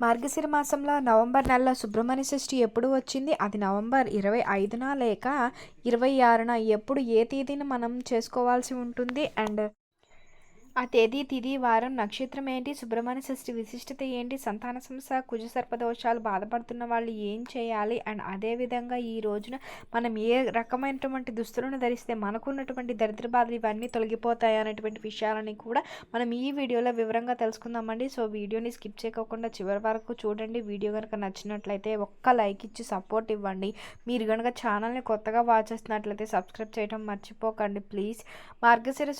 మార్గశిర మాసంలో నవంబర్ నెలలో సుబ్రహ్మణ్య షష్ఠి ఎప్పుడు వచ్చింది? అది నవంబర్ ఇరవై ఐదున లేక ఇరవై ఆరున. ఎప్పుడు ఏ తేదీన మనం చేసుకోవాల్సి ఉంటుంది? అండ్ ఆ తేదీ తిది వారం నక్షత్రం ఏంటి సుబ్రహ్మణ్య షష్ఠి విశిష్టత ఏంటి సంతాన సంస్థ కుజ సర్పదోషాలు బాధపడుతున్న వాళ్ళు ఏం చేయాలి? అండ్ అదేవిధంగా ఈ రోజున మనం ఏ రకమైనటువంటి దుస్తులను ధరిస్తే మనకున్నటువంటి దరిద్ర బాధలు ఇవన్నీ తొలగిపోతాయి అనేటువంటి విషయాలని కూడా మనం ఈ వీడియోలో వివరంగా తెలుసుకుందామండి. సో వీడియోని స్కిప్ చేయకుండా చివరి వరకు చూడండి. వీడియో కనుక నచ్చినట్లయితే ఒక్క లైక్ ఇచ్చి సపోర్ట్ ఇవ్వండి. మీరు కనుక ఛానల్ని కొత్తగా వాచ్ చేస్తున్నట్లయితే సబ్స్క్రైబ్ చేయడం మర్చిపోకండి. ప్లీజ్. మార్గశిర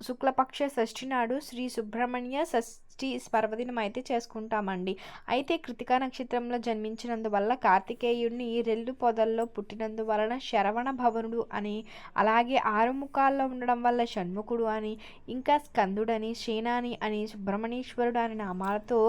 శుక్లపక్ష షష్ఠి నాడు శ్రీ సుబ్రహ్మణ్య సస్ షష్ఠి పర్వదినం అయితే చేసుకుంటామండి. అయితే కృతికా నక్షత్రంలో జన్మించినందువల్ల కార్తికేయుడిని రెల్లు పొదల్లో పుట్టినందువలన శరవణ భవనుడు అని అలాగే ఆరు ముఖాల్లో ఉండడం వల్ల షణ్ముఖుడు అని ఇంకా స్కందుడని సేనాని అని సుబ్రహ్మణ్యేశ్వరుడు అనే నామాలతో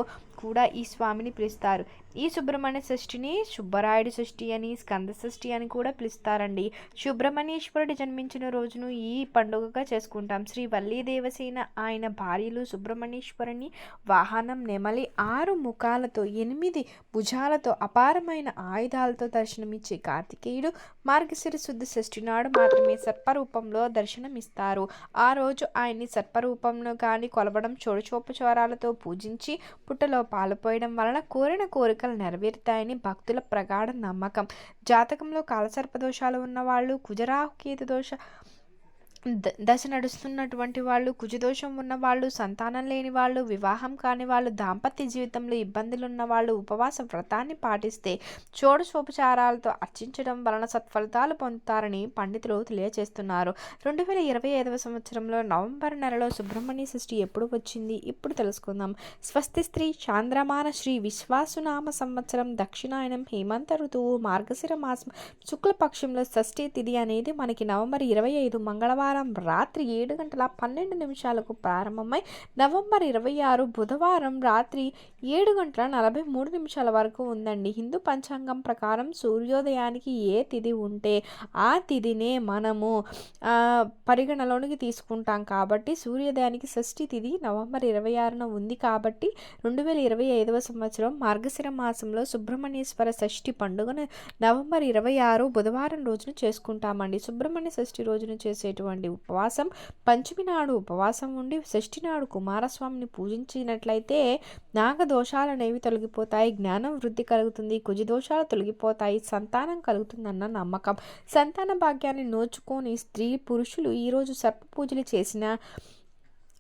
కూడా ఈ స్వామిని పిలుస్తారు. ఈ సుబ్రహ్మణ్య షష్ఠిని సుబ్బరాయుడు షష్ఠి అని స్కంద షష్ఠి అని కూడా పిలుస్తారండి. సుబ్రహ్మణ్యేశ్వరుడు జన్మించిన రోజును ఈ పండుగగా చేసుకుంటాం. శ్రీ వల్లీ దేవసేన ఆయన భార్యలు సుబ్రహ్మణ్యేశ్వరుని వాహనం నెమలి ఆరు ముఖాలతో ఎనిమిది భుజాలతో అపారమైన ఆయుధాలతో దర్శనమిచ్చే కార్తికేయుడు మార్గశిర శుద్ధ షష్ఠి నాడు మాత్రమే సర్పరూపంలో దర్శనమిస్తారు. ఆ రోజు ఆయన్ని సర్పరూపంలో కానీ కొలవడం చోడుచోపచారాలతో పూజించి పుట్టలో పాలుపోయడం వలన కోరిన కోరికలు నెరవేరుతాయని భక్తుల ప్రగాఢ నమ్మకం. జాతకంలో కాలసర్పదోషాలు ఉన్నవాళ్ళు కుజరాహుకేతు దోష దశ నడుస్తున్నటువంటి వాళ్ళు కుజదోషం ఉన్న వాళ్ళు సంతానం లేని వాళ్ళు వివాహం కాని వాళ్ళు దాంపత్య జీవితంలో ఇబ్బందులు ఉన్న వాళ్ళు ఉపవాస వ్రతాన్ని పాటిస్తే షోడశోపచారాలతో అర్చించడం వలన సత్ఫలితాలు పొందుతారని పండితులు తెలియజేస్తున్నారు. రెండు వేల ఇరవై ఐదవ సంవత్సరంలో నవంబర్ నెలలో సుబ్రహ్మణ్య సృష్టి ఎప్పుడు వచ్చింది? ఇప్పుడు తెలుసుకుందాం. స్వస్తి స్త్రీ చాంద్రమాన శ్రీ విశ్వాసునామ సంవత్సరం దక్షిణాయనం హేమంత ఋతువు మార్గశిర మాసం శుక్లపక్షంలో షష్ఠి తిథి అనేది మనకి నవంబర్ ఇరవై ఐదు మంగళవారం శనివారం రాత్రి ఏడు గంటల పన్నెండు నిమిషాలకు ప్రారంభమై నవంబర్ ఇరవై ఆరు బుధవారం రాత్రి ఏడు గంటల నలభై మూడు నిమిషాల వరకు ఉందండి. హిందూ పంచాంగం ప్రకారం సూర్యోదయానికి ఏ తిథి ఉంటే ఆ తిథినే మనము పరిగణలోనికి తీసుకుంటాం కాబట్టి సూర్యోదయానికి షష్ఠి తిథి నవంబర్ ఇరవై ఆరున ఉంది కాబట్టి రెండు వేల ఇరవై ఐదవ సంవత్సరం మార్గశిర మాసంలో సుబ్రహ్మణ్యేశ్వర షష్ఠి పండుగను నవంబర్ ఇరవై ఆరు బుధవారం రోజున చేసుకుంటామండి. సుబ్రహ్మణ్య షష్ఠి రోజున చేసేటువంటి నుండి ఉపవాసం పంచమి నాడు ఉపవాసం ఉండి షష్ఠి నాడు కుమారస్వామిని పూజించినట్లయితే నాగదోషాలనేవి తొలగిపోతాయి జ్ఞానం వృద్ధి కలుగుతుంది కుజదోషాలు తొలగిపోతాయి సంతానం కలుగుతుందన్న నమ్మకం. సంతాన భాగ్యాన్ని నోచుకొని స్త్రీ పురుషులు ఈరోజు సర్ప పూజలు చేసిన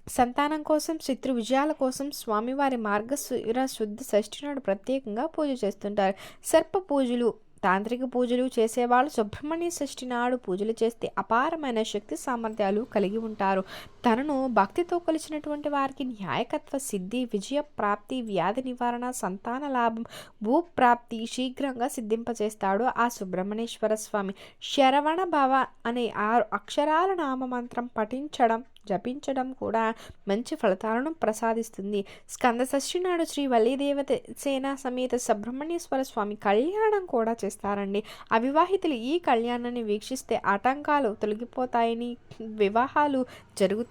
సంతానం కోసం శత్రు విజయాల కోసం స్వామివారి మార్గశిర శుద్ధ షష్ఠి నాడు ప్రత్యేకంగా పూజ చేస్తుంటారు. సర్ప పూజలు తాంత్రిక పూజలు చేసేవాళ్ళు సుబ్రహ్మణ్య షష్ఠి నాడు పూజలు చేస్తే అపారమైన శక్తి సామర్థ్యాలు కలిగి ఉంటారు. తనను భక్తితో కొలిచినటువంటి వారికి న్యాయకత్వ సిద్ధి విజయ ప్రాప్తి వ్యాధి నివారణ సంతాన లాభం భూప్రాప్తి శీఘ్రంగా సిద్ధింపజేస్తాడు ఆ సుబ్రహ్మణ్యేశ్వర స్వామి. శరవణ భవ అనే ఆరు అక్షరాల నామమంత్రం పఠించడం జపించడం కూడా మంచి ఫలితాలను ప్రసాదిస్తుంది. స్కంద నాడు శ్రీ వల్లీదేవత సేన సమేత సుబ్రహ్మణ్యేశ్వర స్వామి కళ్యాణం కూడా చేస్తారండి. అవివాహితులు ఈ కళ్యాణాన్ని వీక్షిస్తే ఆటంకాలు తొలగిపోతాయని వివాహాలు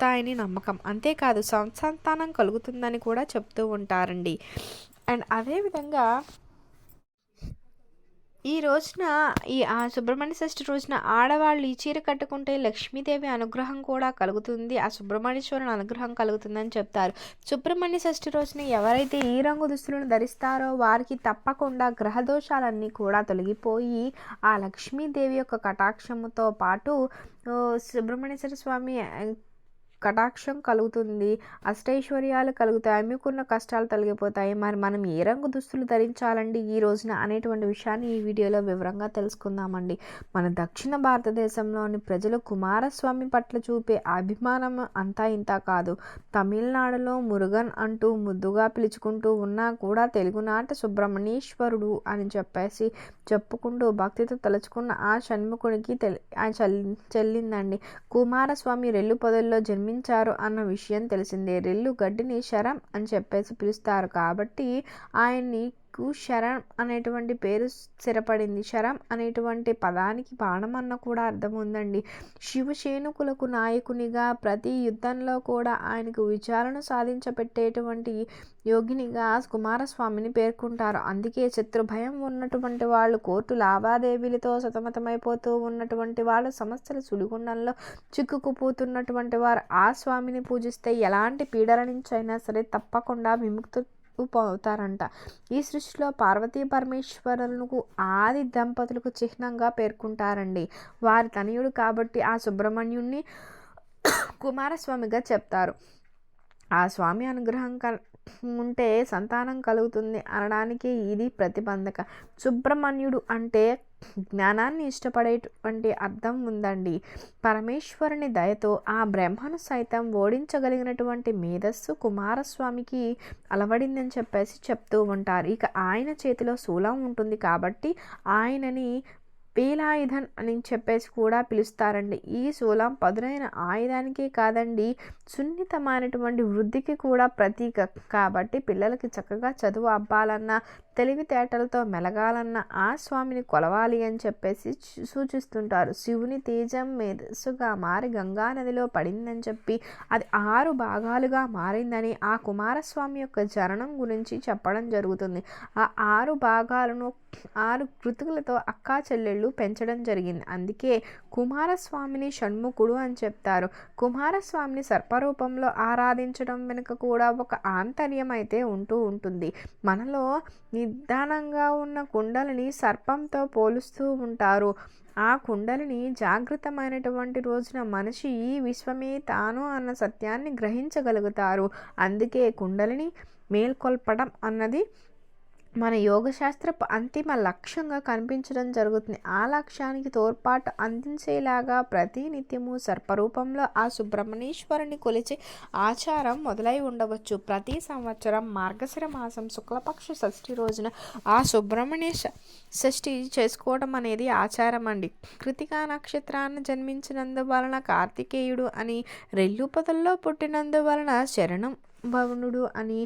కలుగుతాయని నమ్మకం. అంతేకాదు సంతానం కలుగుతుందని కూడా చెప్తూ ఉంటారండి. అండ్ అదేవిధంగా ఈ రోజున ఈ ఆ సుబ్రహ్మణ్య షష్ఠి రోజున ఆడవాళ్ళు ఈ చీర కట్టుకుంటే లక్ష్మీదేవి అనుగ్రహం కూడా కలుగుతుంది. ఆ సుబ్రహ్మణ్యేశ్వరుని అనుగ్రహం కలుగుతుందని చెప్తారు. సుబ్రహ్మణ్య షష్ఠి రోజున ఎవరైతే ఈ రంగు దుస్తులను ధరిస్తారో వారికి తప్పకుండా గ్రహ దోషాలన్నీ కూడా తొలగిపోయి ఆ లక్ష్మీదేవి యొక్క కటాక్షముతో పాటు సుబ్రహ్మణ్యేశ్వర స్వామి కటాక్షం కలుగుతుంది అష్టైశ్వర్యాలు కలుగుతాయి మీకున్న కష్టాలు తొలగిపోతాయి. మరి మనం ఏ రంగు దుస్తులు ధరించాలండి? ఈ రోజున అనేటువంటి విషయాన్ని ఈ వీడియోలో వివరంగా తెలుసుకుందామండి. మన దక్షిణ భారతదేశంలోని ప్రజలు కుమారస్వామి పట్ల చూపే అభిమానం అంతా ఇంత కాదు. తమిళనాడులో మురుగన్ అంటూ ముద్దుగా పిలుచుకుంటూ ఉన్నా కూడా తెలుగునాట సుబ్రహ్మణ్యేశ్వరుడు అని చెప్పేసి చెప్పుకుంటూ భక్తితో తలుచుకున్న ఆ షణ్ముఖునికి తెలి చెల్లిందండి. కుమారస్వామి రెల్లు పొదల్లో జన్మి నిర్మించారు అన్న విషయం తెలిసిందే. రెల్లు గడ్డిని శరం అని చెప్పేసి పిలుస్తారు కాబట్టి ఆయన్ని కు శరం అనేటువంటి పేరు స్థిరపడింది. శరం అనేటువంటి పదానికి బాణం అన్న కూడా అర్థం ఉందండి. శివసేనుకులకు నాయకునిగా ప్రతి యుద్ధంలో కూడా ఆయనకు విచారణ సాధించబెట్టేటువంటి యోగినిగా కుమారస్వామిని పేర్కొంటారు. అందుకే శత్రు భయం ఉన్నటువంటి వాళ్ళు కోర్టు లావాదేవీలతో సతమతమైపోతూ ఉన్నటువంటి వాళ్ళు సమస్యల సుడిగుండంలో చిక్కుకుపోతున్నటువంటి వారు ఆ స్వామిని పూజిస్తే ఎలాంటి పీడల నుంచి అయినా సరే తప్పకుండా విముక్తి పోతారంట ఈ సృష్టిలో పార్వతీ పరమేశ్వరులకు ఆది దంపతులకు చిహ్నంగా పేర్కొంటారండి. వారి తనయుడు కాబట్టి ఆ సుబ్రహ్మణ్యుణ్ణి కుమారస్వామిగా చెప్తారు. ఆ స్వామి అనుగ్రహం క ఉంటే సంతానం కలుగుతుంది అనడానికి ఇది ప్రతిబంధక. సుబ్రహ్మణ్యుడు అంటే జ్ఞానాన్ని ఇష్టపడేటువంటి అర్థం ఉందండి. పరమేశ్వరుని దయతో ఆ బ్రహ్మను సైతం ఓడించగలిగినటువంటి మేధస్సు కుమారస్వామికి అలవడిందని చెప్పేసి చెప్తూ ఉంటారు. ఇక ఆయన చేతిలో శూలం ఉంటుంది కాబట్టి ఆయనని పీలాయుధన్ అని చెప్పేసి కూడా పిలుస్తారండి. ఈ శూలం పదునైన ఆయుధానికి కాదండి సున్నితమైనటువంటి వృద్ధికి కూడా ప్రతీక. కాబట్టి పిల్లలకి చక్కగా చదువు అబ్బాలన్నా తెలివితేటలతో మెలగాలన్న ఆ స్వామిని కొలవాలి అని చెప్పేసి సూచిస్తుంటారు. శివుని తేజం మేధస్సుగా మారి గంగా నదిలో పడిందని చెప్పి అది ఆరు భాగాలుగా మారిందని ఆ కుమారస్వామి యొక్క జరణం గురించి చెప్పడం జరుగుతుంది. ఆ ఆరు భాగాలను ఆరు కృతులతో అక్కా చెల్లెళ్ళు పెంచడం జరిగింది. అందుకే కుమారస్వామిని షణ్ముఖుడు అని చెప్తారు. కుమారస్వామిని సర్పరూపంలో ఆరాధించడం వెనుక కూడా ఒక ఆంతర్యం అయితే ఉంటూ ఉంటుంది. మనలో నిదానంగా ఉన్న కుండలిని సర్పంతో పోలుస్తూ ఉంటారు. ఆ కుండలిని జాగృతమైనటువంటి రోజున మనిషి ఈ విశ్వమే తాను అన్న సత్యాన్ని గ్రహించగలుగుతారు. అందుకే కుండలిని మేల్కొల్పడం అన్నది మన యోగశాస్త్రపు అంతిమ లక్ష్యంగా కనిపించడం జరుగుతుంది. ఆ లక్ష్యానికి తోడ్పాటు అందించేలాగా ప్రతి నిత్యము సర్పరూపంలో ఆ సుబ్రహ్మణ్యేశ్వరుని కొలిచే ఆచారం మొదలై ఉండవచ్చు. ప్రతి సంవత్సరం మార్గశిర మాసం శుక్లపక్ష షష్ఠి రోజున ఆ సుబ్రహ్మణ్య షష్ఠి చేసుకోవడం అనేది ఆచారం అండి. కృతికా నక్షత్రాన్ని జన్మించినందువలన కార్తికేయుడు అని రెల్లుపదల్లో పుట్టినందువలన శరణం భవనుడు అని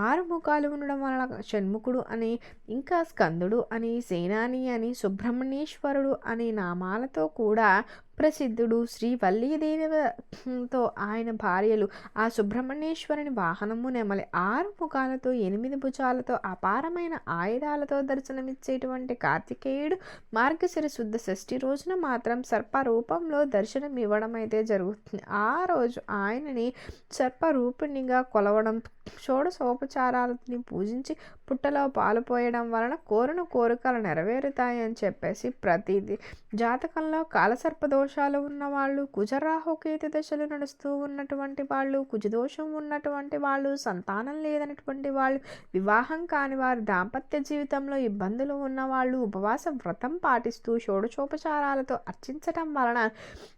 ఆరు ముఖాలు ఉండడం వలన షణ్ముఖుడు అని ఇంకా స్కందుడు అని సేనాని అని సుబ్రహ్మణ్యేశ్వరుడు అనే నామాలతో కూడా ప్రసిద్ధుడు శ్రీ వల్లీదేవితో ఆయన భార్యలు ఆ సుబ్రహ్మణ్యేశ్వరుని వాహనము నెమలి ఆరు ముఖాలతో ఎనిమిది భుజాలతో అపారమైన ఆయుధాలతో దర్శనమిచ్చేటువంటి కార్తికేయుడు మార్గశిర శుద్ధ షష్ఠి రోజున మాత్రం సర్ప రూపంలో దర్శనం ఇవ్వడం అయితే జరుగుతుంది. ఆ రోజు ఆయనని సర్పరూపిణిగా కొలవడం షోడశోపచారాలని పూజించి పుట్టలో పాలు పోయడం వలన కోరిన కోరికలు నెరవేరుతాయని చెప్పేసి ప్రతిదీ. జాతకంలో కాలసర్ప దోషాలు ఉన్నవాళ్ళు కుజరాహుకేతు దశలు నడుస్తూ ఉన్నటువంటి వాళ్ళు కుజదోషం ఉన్నటువంటి వాళ్ళు సంతానం లేదన్నటువంటి వాళ్ళు వివాహం కాని వారు దాంపత్య జీవితంలో ఇబ్బందులు ఉన్నవాళ్ళు ఉపవాస వ్రతం పాటిస్తూ షోడశోపచారాలతో అర్చించటం వలన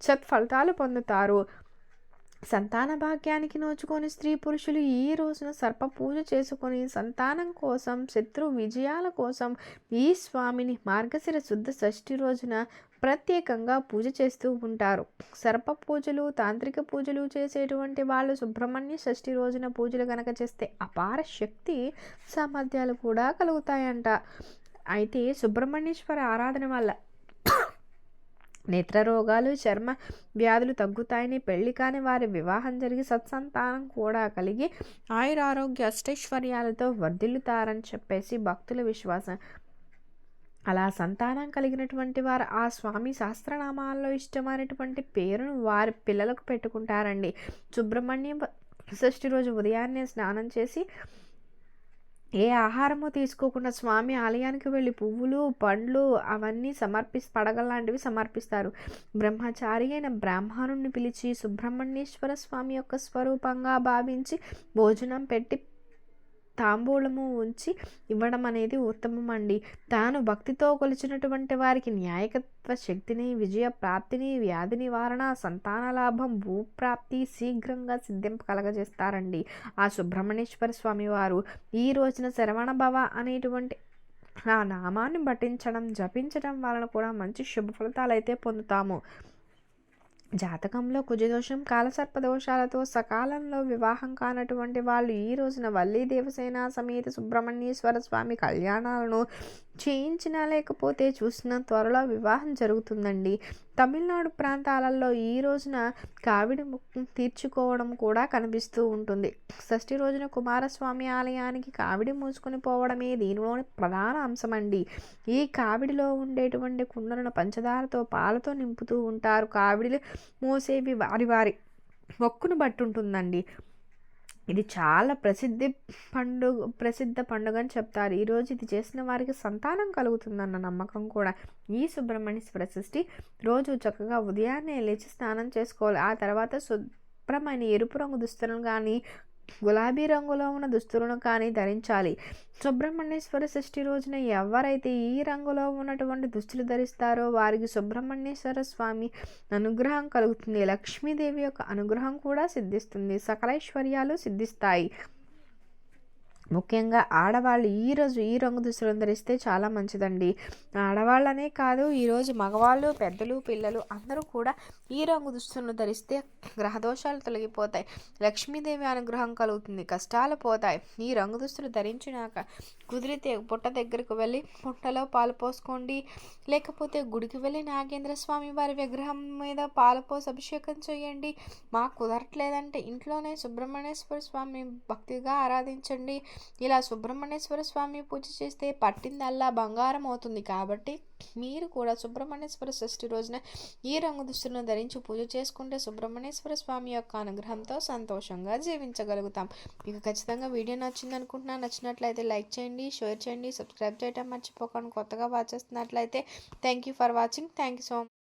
సత్ఫలితాలు పొందుతారు. సంతాన భాగ్యానికి నోచుకొని స్త్రీ పురుషులు ఈ రోజున సర్ప పూజ చేసుకొని సంతానం కోసం శత్రు విజయాల కోసం ఈ స్వామిని మార్గశిర శుద్ధ షష్ఠి రోజున ప్రత్యేకంగా పూజ చేస్తూ ఉంటారు. సర్ప పూజలు తాంత్రిక పూజలు చేసేటువంటి వాళ్ళు సుబ్రహ్మణ్య షష్ఠి రోజున పూజలు కనుక చేస్తే అపార శక్తి సామర్థ్యాలు కూడా కలుగుతాయంట. అయితే సుబ్రహ్మణ్యేశ్వర ఆరాధన వల్ల నేత్ర రోగాలు చర్మ వ్యాధులు తగ్గుతాయని పెళ్ళి కాని వారి వివాహం జరిగి సత్సంతానం కూడా కలిగి ఆయురారోగ్య అష్టైశ్వర్యాలతో వర్ధిల్లుతారని చెప్పేసి భక్తుల విశ్వాసం. అలా సంతానం కలిగినటువంటి వారు ఆ స్వామి సహస్రనామాల్లో ఇష్టమైనటువంటి పేరును వారి పిల్లలకు పెట్టుకుంటారండి. సుబ్రహ్మణ్యం షష్ఠి రోజు ఉదయాన్నే స్నానం చేసి ఏ ఆహారము తీసుకోకుండా స్వామి ఆలయానికి వెళ్ళి పువ్వులు పండ్లు అవన్నీ సమర్పి పడగలాంటివి సమర్పిస్తారు. బ్రహ్మచారి అయిన బ్రాహ్మణుడిని పిలిచి సుబ్రహ్మణ్యేశ్వర స్వామి యొక్క స్వరూపంగా భావించి భోజనం పెట్టి తాంబూలము ఉంచి ఇవ్వడం అనేది ఉత్తమం అండి తాను భక్తితో కొలిచినటువంటి వారికి న్యాయకత్వ శక్తిని విజయ ప్రాప్తిని వ్యాధి నివారణ సంతాన లాభం భూప్రాప్తి శీఘ్రంగా సిద్ధింప కలగజేస్తారండి ఆ సుబ్రహ్మణ్యేశ్వర స్వామి వారు ఈ రోజున శరవణ భవ అనేటువంటి ఆ నామాన్ని పఠించడం జపించడం వలన కూడా మంచి శుభ ఫలితాలు అయితే పొందుతాము. జాతకంలో కుజదోషం కాలసర్పదోషాలతో సకాలంలో వివాహం కానటువంటి వాళ్ళు ఈ రోజున వల్లి దేవసేన సమేత సుబ్రహ్మణ్యేశ్వర స్వామి కళ్యాణాలను చేయించినా లేకపోతే చూసిన త్వరలో వివాహం జరుగుతుందండి. తమిళనాడు ప్రాంతాలలో ఈ రోజున కావిడి ముక్కు తీర్చుకోవడం కూడా కనిపిస్తూ ఉంటుంది. షష్ఠి రోజున కుమారస్వామి ఆలయానికి కావిడి మూసుకొని పోవడమే దీనిలోని ప్రధాన అంశమండి. ఈ కావిడిలో ఉండేటువంటి కుండలను పంచదారతో పాలతో నింపుతూ ఉంటారు. కావిడిలు మోసేవి వారి వారి మొక్కును బట్టి ఉంటుందండి. ఇది చాలా ప్రసిద్ధి పండుగ ప్రసిద్ధ పండుగ అని చెప్తారు ఈరోజు ఇది చేసిన వారికి సంతానం కలుగుతుందన్న నమ్మకం కూడా. ఈ సుబ్రహ్మణ్యేశ్వర సృష్టి రోజు చక్కగా ఉదయాన్నే లేచి స్నానం చేసుకోవాలి. ఆ తర్వాత శుభ్రమైన ఎరుపు రంగు దుస్తులను కానీ గులాబీ రంగులో ఉన్న దుస్తులను కానీ ధరించాలి. సుబ్రహ్మణ్యేశ్వర షష్ఠి రోజున ఎవరైతే ఈ రంగులో ఉన్నటువంటి దుస్తులు ధరిస్తారో వారికి సుబ్రహ్మణ్యేశ్వర స్వామి అనుగ్రహం కలుగుతుంది. లక్ష్మీదేవి యొక్క అనుగ్రహం కూడా సిద్ధిస్తుంది. సకలైశ్వర్యాలు సిద్ధిస్తాయి. ముఖ్యంగా ఆడవాళ్ళు ఈరోజు ఈ రంగు దుస్తులను ధరిస్తే చాలా మంచిదండి. ఆడవాళ్ళనే కాదు ఈరోజు మగవాళ్ళు పెద్దలు పిల్లలు అందరూ కూడా ఈ రంగు దుస్తులను ధరిస్తే గ్రహదోషాలు తొలగిపోతాయి. లక్ష్మీదేవి అనుగ్రహం కలుగుతుంది కష్టాలు పోతాయి. ఈ రంగు దుస్తులు ధరించినాక కుదిరితే పుట్ట దగ్గరకు వెళ్ళి పుట్టలో పాలు పోసుకోండి. లేకపోతే గుడికి వెళ్ళి నాగేంద్ర స్వామి వారి విగ్రహం మీద పాలు పోసి అభిషేకం చేయండి. మాకు కుదరట్లేదంటే ఇంట్లోనే సుబ్రహ్మణ్యేశ్వర స్వామి భక్తిగా ఆరాధించండి. ఇలా సుబ్రహ్మణ్యేశ్వర స్వామి పూజ చేస్తే పట్టిందల్లా బంగారం అవుతుంది కాబట్టి మీరు కూడా సుబ్రహ్మణ్యేశ్వర షష్ఠి రోజున ఈ రంగు దుస్తులను ధరించి పూజ చేసుకుంటే సుబ్రహ్మణ్యేశ్వర స్వామి యొక్క అనుగ్రహంతో సంతోషంగా జీవించగలుగుతాం. మీకు ఖచ్చితంగా వీడియో నచ్చింది అనుకుంటున్నా నచ్చినట్లయితే లైక్ చేయండి షేర్ చేయండి సబ్స్క్రైబ్ చేయడం మర్చిపోకండి. కొత్తగా వాచ్ చేస్తున్నట్లయితే thank you for watching thank you so